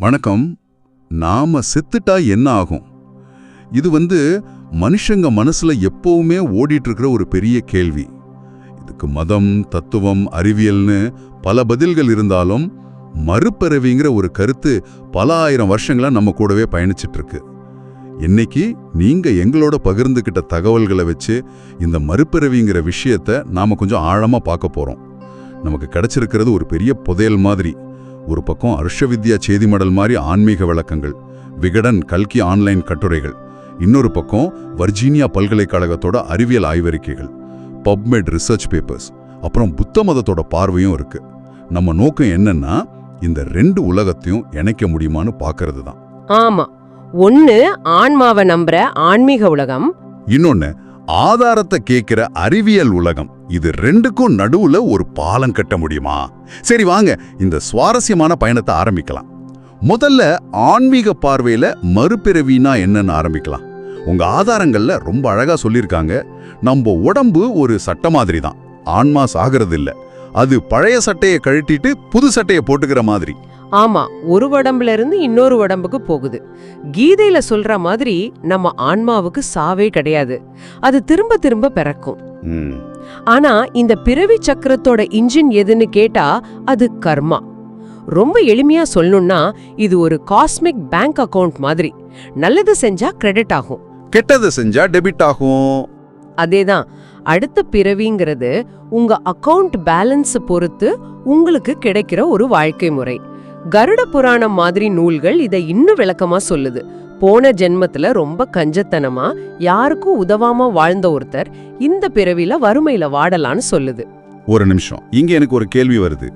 வணக்கம். நாம செத்துட்டா என்ன ஆகும்? இது வந்து மனுஷங்க மனசுல எப்பவுமே ஓடிட்டு இருக்கிற ஒரு பெரிய கேள்வி. இதுக்கு மதம் தத்துவம் அறிவியல்னு பல பதில்கள் இருந்தாலும் மறுபிறவிங்கிற ஒரு கருத்து பல ஆயிரம் வருஷங்களா நம்ம கூடவே பயணிச்சிட்டு இருக்கு இன்னைக்கு நீங்க எங்களோட பகிர்ந்துக்கிட்ட தகவல்களை வச்சு இந்த மறுபிறவிங்கிற விஷயத்த நாம கொஞ்சம் ஆழமா பார்க்க போறோம். நமக்கு கிடைச்சிருக்கிறது ஒரு பெரிய புதையல் மாதிரி. ஒரு பக்கம் அர்ஷவித்யா செய்தி மடல் மாதிரி ஆன்மீக விளக்கங்கள் விகடன் கல்கி ஆன்லைன் கட்டுரைகள். இன்னொரு பக்கம் வர்ஜீனியா பல்கலைக்கழகத்தோட அறிவியல் ஆய்வறிக்கைகள் பப்மெட் ரிசர்ச் பேப்பர்ஸ் அப்புறம் புத்த மதத்தோட பார்வையும் இருக்கு. நம்ம நோக்கம் என்னன்னா இந்த ரெண்டு உலகத்தையும் இணைக்க முடியுமான்னு பார்க்கறது தான் ஆமா. ஒன்னு ஆன்மாவை நம்புற ஆன்மீக உலகம். இன்னொன்னு ஆதாரத்தை கேட்கிற அறிவியல் உலகம். இது ரெண்டுக்கும் நடுவுல ஒரு பாலம் கட்ட முடியுமா? சரி வாங்க இந்த சுவாரஸ்யமான பயணத்தை ஆரம்பிக்கலாம். முதல்ல ஆன்மீக பார்வையில மறுபிறவினா என்னன்னு ஆரம்பிக்கலாம். உங்க ஆதாரங்கள்ல ரொம்ப அழகா சொல்லியிருக்காங்க. நம்ம உடம்பு ஒரு சட்ட மாதிரி தான் ஆன்மா சாகிறது இல்லை அது பழைய சட்டையை கழட்டிட்டு புது சட்டையை போட்டுக்கிற மாதிரி. ஆமா ஒரு உடம்புல இருந்து இன்னொரு உடம்புக்கு போகுது. கீதையில சொல்ற மாதிரி நம்ம ஆன்மாவுக்கு சாவே கிடையாது. அது திரும்ப திரும்ப பிறக்கும். ஆனா இந்த பிறவி சக்கரத்தோட இன்ஜின் எதுன்னு கேட்டா அது கர்மா. ரொம்ப எளிமையா சொல்லணும்னா இது ஒரு காஸ்மிக் பேங்க் அக்கவுண்ட் மாதிரி. நல்லது செஞ்சா கிரெடிட் ஆகும். கெட்டதை செஞ்சா டெபிட் ஆகும். அதேதான். அடுத்த பிறவிங்கிறது உங்க அக்கவுண்ட் பேலன்ஸ் பொறுத்து உங்களுக்கு கிடைக்கிற ஒரு வாழ்க்கை முறை. கருட புராணம் மாதிரி நூல்கள் இதை இன்னும் விளக்கமா சொல்லுது. போன ஜென்மத்துல ரொம்ப கஞ்சத்தனமா யாருக்கும் உதவாம வாழ்ந்த ஒருத்தர் இந்த பிறவில வறுமையில வாடலான்னு சொல்லுது. ஒரு நிமிஷம். இங்க எனக்கு ஒரு கேள்வி வருது.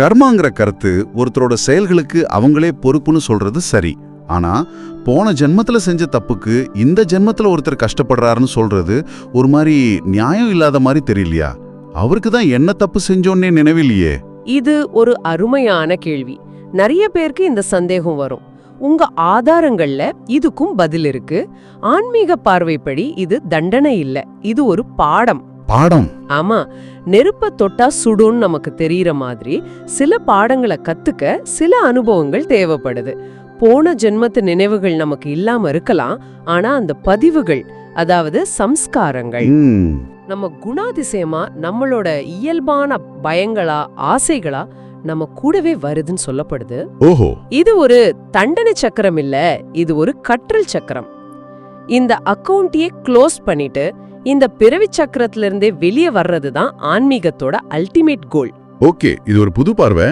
கர்மாங்கிற கருத்து ஒருத்தரோட செயல்களுக்கு அவங்களே பொறுப்புன்னு சொல்றது சரி. ஆனா போன ஜென்மத்துல செஞ்ச தப்புக்கு இந்த ஜென்மத்துல ஒருத்தர் கஷ்டப்படுறாருன்னு சொல்றது ஒரு மாதிரி நியாயம் இல்லாத மாதிரி தெரியலையா? அவருக்கு தான் என்ன தப்பு செஞ்சோன்னே நினைவில்லையே. இது ஒரு அருமையான கேள்வி. நிறைய பேருக்கு இந்த சந்தேகம் வரும். உங்க ஆதாரங்கள்ல இதுக்கும் பதில் இருக்கு. ஆன்மீக பார்வைப்படி இது தண்டனை இல்ல. இது ஒரு பாடம். பாடம்? ஆமா. நெருப்ப தொட்டா சுடுன்னு நமக்கு தெரியற மாதிரி சில பாடங்களை கத்துக்க சில அனுபவங்கள் தேவைப்படுது. போன ஜென்மத்து நினைவுகள் நமக்கு இல்லாம இருக்கலாம். ஆனா அந்த பதிவுகள் அதாவது சம்ஸ்காரங்கள் நம்ம குணாதிசயமா நம்மளோட இயல்பான பயங்களா ஆசைகளா நம்ம கூடவே வருதுன்னு சொல்லப்படுது. ஓஹோ. இது ஒரு தண்டனை சக்கரம் இல்ல இது ஒரு கற்றல் சக்கரம். இந்த அக்கவுண்ட்டையே க்ளோஸ் பண்ணிட்டு இந்த பிறவி சக்கரத்துல இருந்தே வெளியே வர்றது தான் ஆன்மீகத்தோட அல்டிமேட் கோல். ஓகே இது ஒரு புது பார்வை.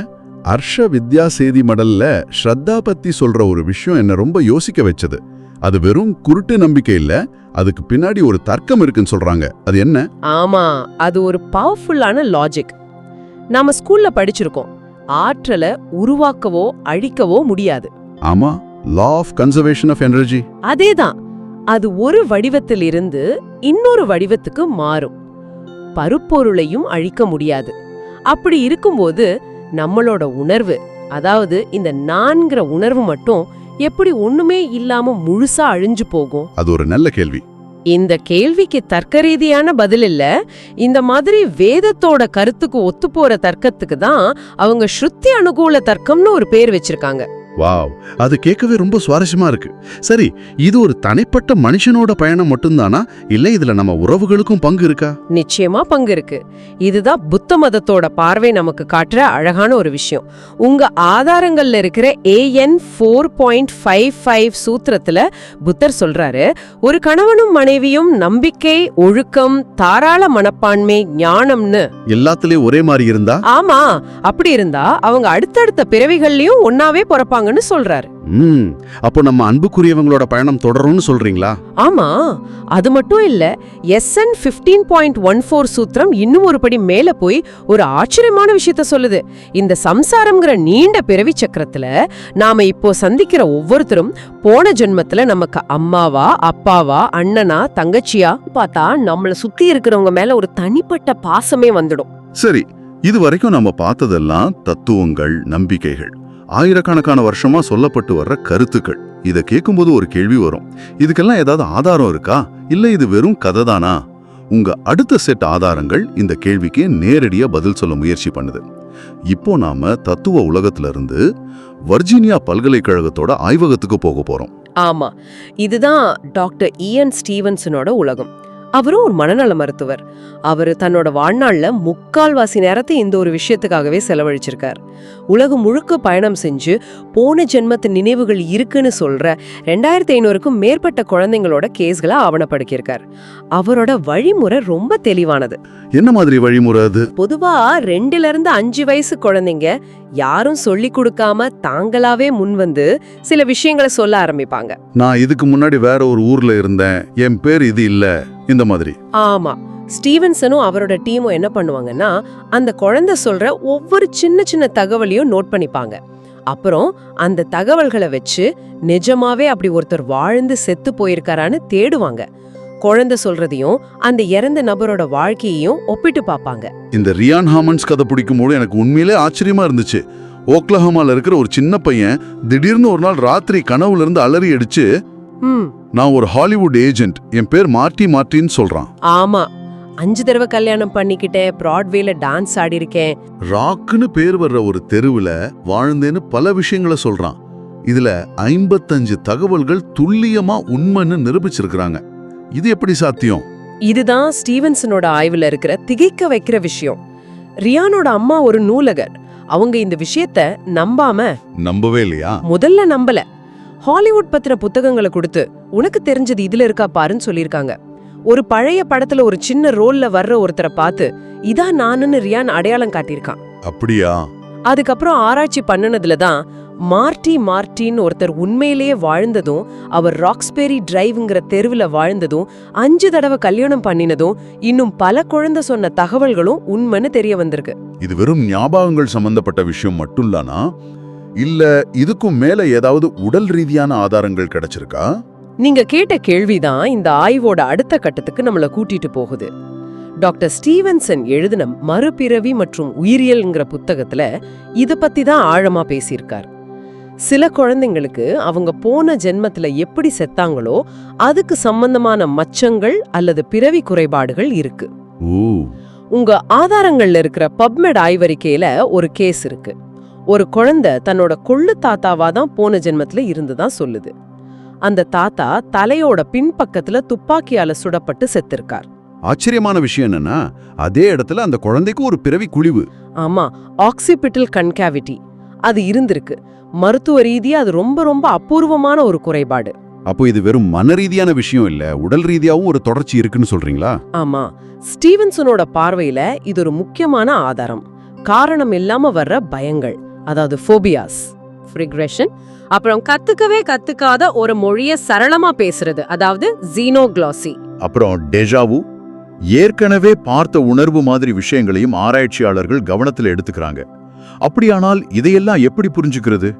அர்ஷ வித்யா சேதி மடல்ல ஸ்ரத்தா பத்தி சொல்ற ஒரு விஷயம் என்ன ரொம்ப யோசிக்க வச்சது. அது வெறும் குருட்டு நம்பிக்கை இல்ல அதுக்கு பின்னாடி ஒரு தர்க்கம் இருக்குன்னு சொல்றாங்க. அது என்ன? ஆமா அது ஒரு பவர்ஃபுல்லான லாஜிக் நாம ஸ்கூல்ல படிச்சிருக்கோம். ஆற்றலை உருவாக்கவோ அழிக்கவோ முடியாது. ஆமா law of conservation of energy அதேதான். அது ஒரு வடிவத்தில் இருந்து இன்னொரு வடிவத்துக்கு மாறும். பருப்பொருளையும் அழிக்க முடியாது. அப்படி இருக்கும்போது நம்மளோட உணர்வு அதாவது இந்த நான்கிற உணர்வு மட்டும் எப்படி ஒண்ணுமே இல்லாம முழுசா அழிஞ்சு போகும்? அது ஒரு நல்ல கேள்வி. இந்த கேள்விக்கு தர்க்க ரீதியான பதில் இல்ல. இந்த மாதிரி வேதத்தோட கருத்துக்கு ஒத்து போற தர்க்கத்துக்கு தான் அவங்க ஸ்ருத்தி அனுகூல தர்க்கம்னு ஒரு பேர் வச்சிருக்காங்க. வாவ் அது கேட்கவே ரொம்ப சுவாரஸ்யமா இருக்கு. சரி இது ஒரு தனிப்பட்ட மனுஷனோட பயணம் மட்டும்தானா? இல்ல இதுல நம்ம உறவுகளுக்கும் பங்கு இருக்கா? நிச்சயமா பங்கு இருக்கு. இதுதான் புத்த மதத்தோட பார்வை நமக்கு காட்டுற அழகான ஒரு விஷயம். உங்க ஆதாரங்கள்ல இருக்கிற AN four point five five சூத்திரத்துல புத்தர் சொல்றாரு ஒரு கணவனும் மனைவியும் நம்பிக்கை ஒழுக்கம் தாராள மனப்பான்மை ஞானம்னு. எல்லாத்துலயும் ஒரே மாதிரி இருந்தா? ஆமா அப்படி இருந்தா அவங்க அடுத்தடுத்த பிறவிகள்லயும் ஒன்னாவே பிறப்பாங்கன்னு சொல்றாரு. ம் அப்போ நம்ம அன்புக்குரியவங்களோட பயணம் தொடரும்னு சொல்றீங்களா? ஆமா அது மட்டும் இல்ல SN fifteen point one four சூத்திரம் இன்னும் ஒரு படி மேல போய் ஒரு ஆச்சரியமான விஷயத்த சொல்லுது. இந்த சம்சாரம்ங்கிற நீண்ட பிறவி சக்கரத்துல நாம இப்போ சந்திக்கிற ஒவ்வொருத்தரும் போன ஜென்மத்துல நமக்கு அம்மாவா அப்பாவா அண்ணனா தங்கச்சியா பார்த்தா நம்மள சுத்தி இருக்கிறவங்க மேல ஒரு தனிப்பட்ட பாசமே வந்துடும். சரி இது வரைக்கும் நம்ம பார்த்ததெல்லாம் தத்துவங்கள் நம்பிக்கைகள். ஆயிரக்கணக்கான வருஷமா சொல்லப்பட்டு வர்ற கருத்துக்கள். இதை கேட்கும்போது ஒரு கேள்வி வரும். இதுக்கெல்லாம் ஏதாவது ஆதாரம் இருக்கா? இல்லை இது வெறும் கதை தானா? உங்க அடுத்த செட் ஆதாரங்கள் இந்த கேள்விக்கு நேரடியாக பதில் சொல்ல முயற்சி பண்ணுது. இப்போ நாம தத்துவ உலகத்துல இருந்து வர்ஜீனியா பல்கலைக்கழகத்தோட ஆய்வகத்துக்கு போக போறோம். ஆமா. இதுதான் டாக்டர் இஎன் ஸ்டீவன்சனோட உலகம். அவரும் ஒரு மனநல மருத்துவர். அவர் தன்னோட வாழ்நாள்ல முக்கால்வாசி நேரத்தை இந்த ஒரு விஷயத்துக்காகவே செலவழிச்சிருக்கார். உலகம் முழுக்க பயணம் செஞ்சு போன ஜென்மத்து நினைவுகள் இருக்குன்னு சொல்ற ரெண்டாயிரத்தி ஐநூறுக்கும் மேற்பட்ட குழந்தைங்களோட கேஸ்களை ஆவணப்படுத்தியிருக்கார். அவரோட வழிமுறை ரொம்ப தெளிவானது. என்ன மாதிரி வழிமுறை அது? பொதுவா ரெண்டுல இருந்து அஞ்சு வயசு குழந்தைங்க யாரும் சொல்லி கொடுக்காம தாங்களாவே முன்வந்து சில விஷயங்களை சொல்ல ஆரம்பிப்பாங்க. நான் இதுக்கு முன்னாடி வேற ஒரு ஊர்ல இருந்தேன். என் பேர் இது இல்ல. இந்த மாதிரி. ஆமா. ஸ்டீவன்சனும் அவரோட டீமும் என்ன பண்ணுவாங்கன்னா அந்த குழந்தை சொல்ற ஒவ்வொரு சின்ன சின்ன தகவலையும் நோட் பண்ணிப்பாங்க. அப்புறம் அந்த தகவல்களை வச்சு நிஜமாவே அப்படி ஒருத்தர் வாழ்ந்து செத்து போயிருக்காரான்னு தேடுவாங்க. குழந்தை சொல்றதையும் அந்த இறந்த நபரோட வாழ்க்கையையும் ஒப்பிட்டு பார்ப்பாங்க. இந்த ரியான் ஹாமன்ஸ் கதை பிடிக்கும்போது எனக்கு உண்மையிலே ஆச்சரியமா இருந்துச்சு. ஓக்லஹோமால இருக்கிற ஒரு சின்ன பையன் திடீர்னு ஒரு நாள் ராத்திரி கனவுல இருந்து அலறி அடிச்சு நான் ஒரு ஹாலிவுட் ஏஜென்ட் என் பேர் மார்ட்டி மார்ட்டின்னு சொல்றான். ஆமா. அஞ்சு தடவை கல்யாணம் பண்ணிக்கிட்டேன் ப்ராட்வேல டான்ஸ் ஆடி இருக்கேன் ராக்குன்னு பேர் வர்ற ஒரு தெருவுல வாழ்ந்தேன்னு பல விஷயங்களை சொல்றான். இதுல ஐம்பத்தஞ்சு தகவல்கள் துல்லியமா உண்மைன்னு நிரூபிச்சிருக்கிறாங்க. இது எப்படி சாத்தியம்? இதுதான் ஸ்டீவன்சனோட ஆய்வுல இருக்கிற திகைக்க வைக்கிற விஷயம். ரியானோட அம்மா ஒரு நூலகர். அவங்க இந்த விஷயத்த நம்பாம நம்பவே இல்லையா? முதல்ல நம்பல. ஹாலிவுட் பத்திர புத்தகங்களை கொடுத்து உனக்கு தெரிஞ்சது இதுல இருக்கா பாருன்னு சொல்லிருக்காங்க ஒரு பழைய படத்துல ஒரு சின்ன ரோல்ல வர்ற ஒருத்தரை பார்த்து இதான் நானுன்னு ரியான் அடையாளம் காட்டியிருக்கான். அப்படியா? அதுக்கப்புறம் ஆராய்ச்சி பண்ணுனதுல தான் மார்ட்டி மார்ட்டின்னு ஒருத்தர் உண்மையிலேயே வாழ்ந்ததும் அவர் ராக்ஸ்பெரி டிரைவ்ங்கிற தெருவுல வாழ்ந்ததும் அஞ்சு தடவை கல்யாணம் பண்ணினதும் இன்னும் பல குழந்தை சொன்ன தகவல்களும் உண்மைன்னு தெரிய வந்திருக்கு. இது வெறும் ஞாபகங்கள் சம்பந்தப்பட்ட விஷயம் மட்டும் தானா இல்ல இதுக்கும் மேல ஏதாவது உடல் ரீதியான ஆதாரங்கள் கிடைச்சிருக்கா? நீங்க கேட்ட கேள்விதான் இந்த ஆய்வோட அடுத்த கட்டத்துக்கு நம்மள கூட்டிட்டு போகுது. டாக்டர் ஸ்டீவன்சன் எழுதின மறுபிறவி மற்றும் உயிரியல்ங்கிற புத்தகத்துல இத பத்தி தான் ஆழமா பேசியிருக்கார். சில குழந்தைங்களுக்கு அவங்க போன ஜென்மத்துல எப்படி செத்தாங்களோ அதுக்கு சம்பந்தமான மச்சங்கள் அல்லது பிறவி குறைபாடுகள் இருக்கு. உங்க ஆதாரங்கள்ல இருக்கிற பப்மெட் ஆய்வறிக்கையில ஒரு கேஸ் இருக்கு. ஒரு குழந்தை தன்னோட கொள்ளு தாத்தாவா தான் போன ஜென்மத்துல இருந்துதான் சொல்லுது. அந்த தாத்தா தலையோட பின்பக்கத்துல துப்பாக்கியால சுடப்பட்டு செத்திருக்கார். ஆச்சரியமான விஷயம் என்னன்னா அதே இடத்துல அந்த குழந்தைக்கு ஒரு பிறவி குழிவு. ஆமா ஆக்சிபிட்டல் கன்காவிட்டி அது இருந்திருக்கு. மருத்துவ ரீதியா அது ரொம்ப ரொம்ப அபூர்வமான ஒரு குறைபாடு. அப்போ இது வெறும் மன ரீதியான விஷயம் இல்ல உடல் ரீதியாவும் ஒரு தொடர்ச்சி இருக்குன்னு சொல்றீங்களா? ஆமா ஸ்டீவன்சனோட பார்வையில இது ஒரு முக்கியமான ஆதாரம். காரணம் இல்லாம வர்ற பயங்கள். அதாவது ஃபோபியாஸ் ரிக்ரெஷன் அப்புறம் கத்துக்கவே கத்துக்காத ஒரு மொழிய சரளமா பேசுறது அதாவது ஜீனோக்ளாசி அப்புறம் டெஜாவு ஏற்கனவே பார்த்த உணர்வு மாதிரி விஷயங்களையும் ஆராய்ச்சியாளர்கள் கவனத்துல எடுத்துக்கிறாங்க. அப்படியானால் இதையெல்லாம் எப்படி புரிஞ்சுக்கிறது?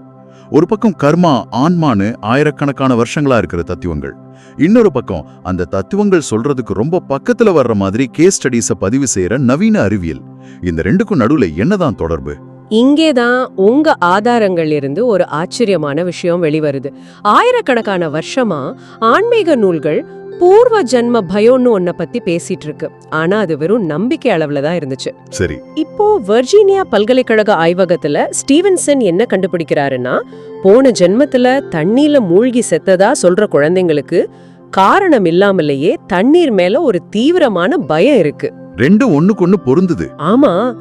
ஒரு பக்கம் கர்மா ஆன்மான்னு ஆயிரக்கணக்கான வருஷங்களா இருக்கிற தத்துவங்கள். இன்னொரு பக்கம் அந்த தத்துவங்கள் சொல்றதுக்கு ரொம்ப பக்கத்துல வர்ற மாதிரி கேஸ் ஸ்டடீஸ பதிவு செய்யற நவீன அறிவியல். இந்த ரெண்டுக்கும் நடுவுல என்னதான் தொடர்பு? இங்கேதான் உங்க ஆதாரங்கள் இருந்து ஒரு ஆச்சரியமான விஷயம் வெளிவருது. ஆயிரக்கணக்கான வருஷமா ஆன்மீக நூல்கள் பூர்வ ஜன்ம பயம்னு ஒன்ன பத்தி பேசிட்டு இருக்கு ஆனா அது வெறும் நம்பிக்கை அளவுல தான் இருந்துச்சு. சரி. இப்போ வர்ஜீனியா பல்கலைக்கழக ஆய்வகத்துல ஸ்டீவன்சன் என்ன கண்டுபிடிக்கிறாருன்னா போன ஜென்மத்துல தண்ணீர்ல மூழ்கி செத்ததா சொல்ற குழந்தைங்களுக்கு காரணம் இல்லாமலேயே தண்ணீர் மேல ஒரு தீவிரமான பயம் இருக்கு. ரெண்டும் ஒண்ணுக்கு ஒண்ணு பொருந்துது. ஆமா.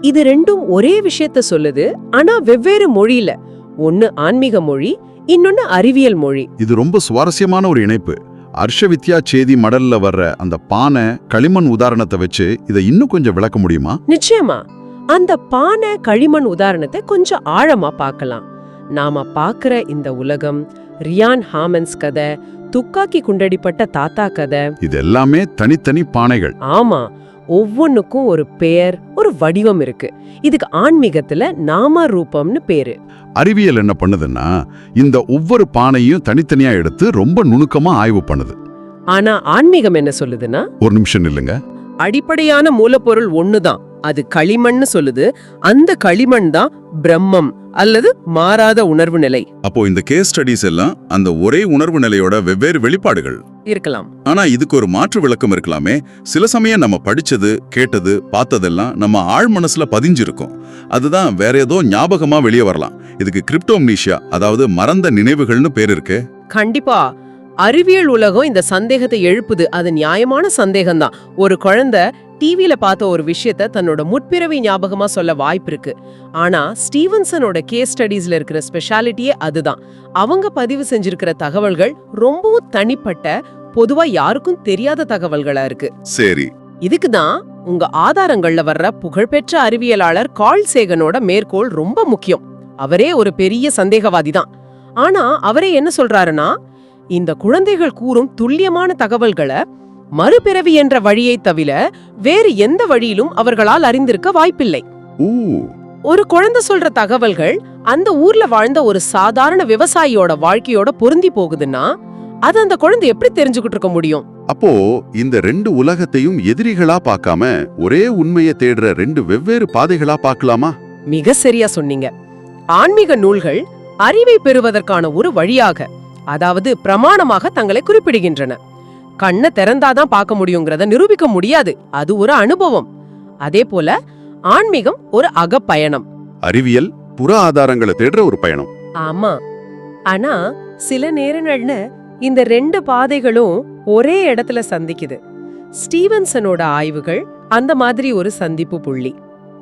இது ரெண்டும் ஒரே விஷயத்த சொல்லுது ஆனா வெவ்வேறு மொழியில. ஒன்னு ஆன்மீக மொழி இன்னொன்னு அறிவியல் மொழி. இது ரொம்ப சுவாரஸ்யமான ஒரு இணைப்பு. அர்ஷ வித்யா சேதி மடல்ல வர்ற அந்த பானை களிமண் உதாரணத்தை வச்சு இதை இன்னும் கொஞ்சம் விளக்க முடியுமா? நிச்சயமா. அந்த பானை களிமண் உதாரணத்தை கொஞ்சம் ஆழமா பார்க்கலாம். நாம பார்க்கிற இந்த உலகம் ரியான் ஹாமன்ஸ் கதை துக்காக்கி குண்டடிப்பட்ட தாத்தா கதை. இது எல்லாமே தனித்தனி பானைகள். ஆமா. ஒவ்வொன்னுக்கும் ஒரு பெயர் ஒரு வடிவம் இருக்கு. இதுக்கு ஆன்மீகத்துல நாம ரூபம்னு பேரு. அறிவியல் என்ன பண்ணுதுன்னா இந்த ஒவ்வொரு பானையும் தனித்தனியா எடுத்து ரொம்ப நுணுக்கமா ஆய்வு பண்ணுது. ஆனா ஆன்மீகம் என்ன சொல்லுதுன்னா? ஒரு நிமிஷம் இல்லைங்க அடிப்படையான மூலப்பொருள் ஒண்ணுதான். அது களிமண்னு சொல்லுது. அந்த களிமண் தான் பிரம்மம். அல்லது மாறாத உணர்வு நிலை. அப்போ இந்த கேஸ் ஸ்டடீஸ் எல்லாம் அந்த ஒரே உணர்வு நிலையோட வெவ்வேறு வெளிப்பாடுகள். இருக்கலாம். ஆனா இதுக்கு ஒரு மாற்று விளக்கம் இருக்கலாமே. சில சமயம் நம்ம படிச்சது கேட்டது பார்த்ததெல்லாம் நம்ம ஆழ் மனசுல பதிஞ்சிருக்கும். அதுதான் வேற ஏதோ ஞாபகமா வெளியே வரலாம். இதுக்கு கிரிப்டோம்னீஷியா அதாவது மறந்த நினைவுகள்னு பேர் இருக்கு. கண்டிப்பா. அறிவியல் உலகம் இந்த சந்தேகத்தை எழுப்புது. அது நியாயமான சந்தேகம்தான். ஒரு குழந்தை டிவில பார்த்த ஒரு விஷயத்த தன்னோட முற்பிறவி ஞாபகமா சொல்ல வாய்ப்பு இருக்கு. ஆனா ஸ்டீவன்சனோட கேஸ் ஸ்டடீஸ்ல இருக்கிற ஸ்பெஷாலிட்டியே அதுதான். அவங்க பதிவு செஞ்சிருக்கிற தகவல்கள் ரொம்பவும் தனிப்பட்ட பொதுவா யாருக்கும் தெரியாத தகவல்களா இருக்கு. சரி. இதுக்கு தான் உங்க ஆதாரங்கள்ல வர்ற புகழ்பெற்ற அறிவியலாளர் கார்ல் சேகனோட மேற்கோள் ரொம்ப முக்கியம். அவரே ஒரு பெரிய சந்தேகவாதி தான். ஆனா அவரே என்ன சொல்றாருன்னா இந்த குழந்தைகள் கூறும் துல்லியமான தகவல்களை மறுபிறவி என்ற வழியை தவிர வேறு எந்த வழியிலும் அவர்களால் அறிந்திருக்க வாய்ப்பில்லை. ஒரு குழந்தை சொல்ற தகவல்கள் அந்த ஊர்ல வாழ்ந்த ஒரு சாதாரண விவசாயியோட வாழ்க்கையோட பொருந்தி போகுதுன்னா அது அந்த குழந்தை எப்படி தெரிஞ்சுக்கிட்டு இருக்க முடியும்? அப்போ இந்த ரெண்டு உலகத்தையும் எதிரிகளா பார்க்காம ஒரே உண்மையை தேடுற ரெண்டு வெவ்வேறு பாதைகளா பார்க்கலாமா? மிக சரியா சொன்னீங்க. ஆன்மீக நூல்கள் அறிவை பெறுவதற்கான ஒரு வழியாக அதாவது பிரமாணமாக தங்களை குறிப்பிடுகின்றன. கண்ணை திறந்தாதான் பார்க்க முடியுங்கிறத நிரூபிக்க முடியாது. அது ஒரு அனுபவம். அதே போல ஆன்மீகம் ஒரு அகப்பயணம். அறிவியல் புற ஆதாரங்களை தேடுற ஒரு பயணம். ஆமா. ஆனா சில நேரங்கள்ல இந்த ரெண்டு பாதைகளும் ஒரே இடத்துல சந்திக்குது. ஸ்டீவன்சனோட ஆய்வுகள் அந்த மாதிரி ஒரு சந்திப்பு புள்ளி.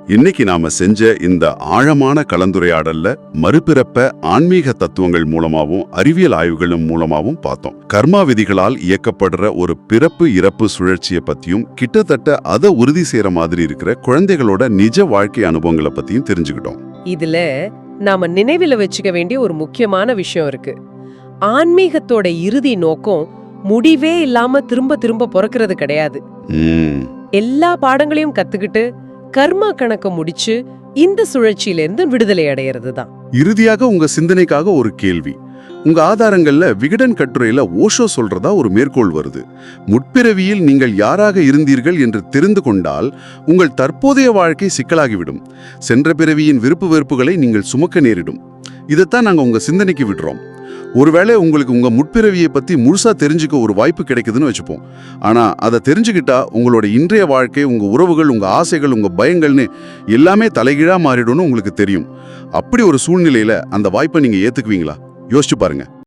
இன்னைக்கு நாம செஞ்ச இந்த ஆழமான கலந்துரையாடல்ல மறுபிறப்ப ஆன்மீக தத்துவங்கள் மூலமாவும் அறிவியல் ஆய்வுகளும் மூலமாவும் பார்த்தோம். கர்மா விதிகளால் இயக்கப்படுற ஒரு பிறப்பு இறப்பு சுழற்சியை பத்தியும் கிட்டத்தட்ட அதை உறுதி செய்யற மாதிரி இருக்கிற குழந்தைகளோட நிஜ வாழ்க்கை அனுபவங்களை பத்தியும் தெரிஞ்சுக்கிட்டோம். இதுல நாம நினைவில வச்சுக்க வேண்டிய ஒரு முக்கியமான விஷயம் இருக்கு. ஆன்மீகத்தோட இறுதி நோக்கம் முடிவே இல்லாம திரும்ப திரும்ப பிறக்கிறது கிடையாது. எல்லா பாடங்களையும் கத்துக்கிட்டு கர்மா கணக்க முடிச்சு இந்த சுழற்சியிலிருந்து விடுதலை அடையிறது தான் இறுதியாக உங்க சிந்தனைக்காக ஒரு கேள்வி. உங்க ஆதாரங்கள்ல விகடன் கட்டுரையில ஓஷோ சொல்றதா ஒரு மேற்கோள் வருது. முற்பிறவியில் நீங்கள் யாராக இருந்தீர்கள் என்று தெரிந்து கொண்டால் உங்கள் தற்போதைய வாழ்க்கை சிக்கலாகிவிடும். சென்ற பிறவியின் விருப்பு வெறுப்புகளை நீங்கள் சுமக்க நேரிடும். இதைத்தான் நாங்கள் உங்க சிந்தனைக்கு விடுறோம். ஒருவேளை உங்களுக்கு உங்க முற்பிறவியை பத்தி முழுசா தெரிஞ்சுக்க ஒரு வாய்ப்பு கிடைக்குதுன்னு வச்சுப்போம். ஆனா அதை தெரிஞ்சுக்கிட்டா உங்களோட இன்றைய வாழ்க்கை உங்க உறவுகள் உங்க ஆசைகள் உங்க பயங்கள்னு எல்லாமே தலைகீழா மாறிடும்னு உங்களுக்கு தெரியும். அப்படி ஒரு சூழ்நிலையில அந்த வாய்ப்பை நீங்க ஏத்துக்குவீங்களா? யோசிச்சு பாருங்க.